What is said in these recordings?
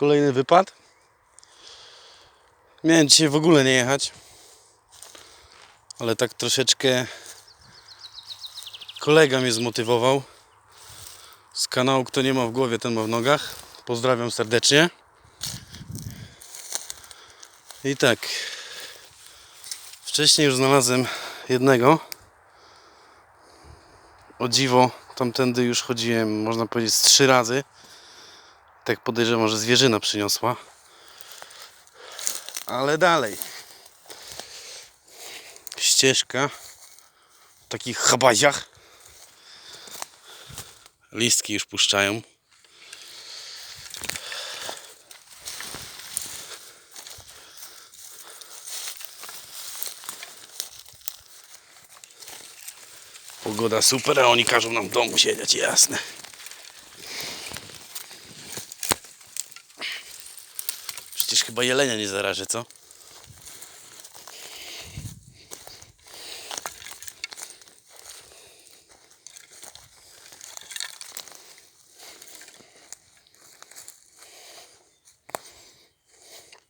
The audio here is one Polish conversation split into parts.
Kolejny wypad. Miałem dzisiaj w ogóle nie jechać. Ale tak troszeczkę kolega mnie zmotywował. Z kanału Kto nie ma w głowie, ten ma w nogach. Pozdrawiam serdecznie. I tak. Wcześniej już znalazłem jednego. O dziwo, tamtędy już chodziłem, można powiedzieć, trzy razy. Tak podejrzewam, że zwierzyna przyniosła. Ale dalej. Ścieżka. W takich chabaziach. Listki już puszczają. Pogoda super, a oni każą nam w domu siedzieć, jasne. Przecież chyba jelenia nie zaraży, co?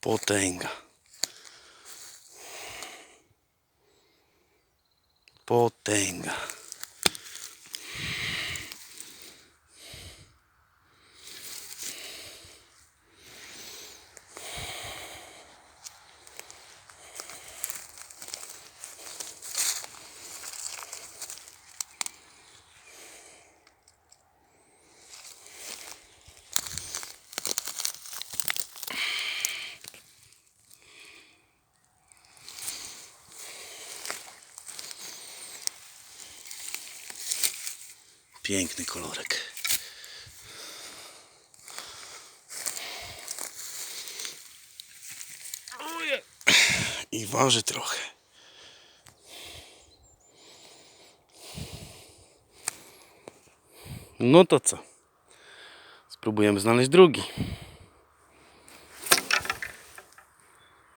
Potęga. Potęga. Piękny kolorek. I waży trochę. No to co? Spróbujemy znaleźć drugi.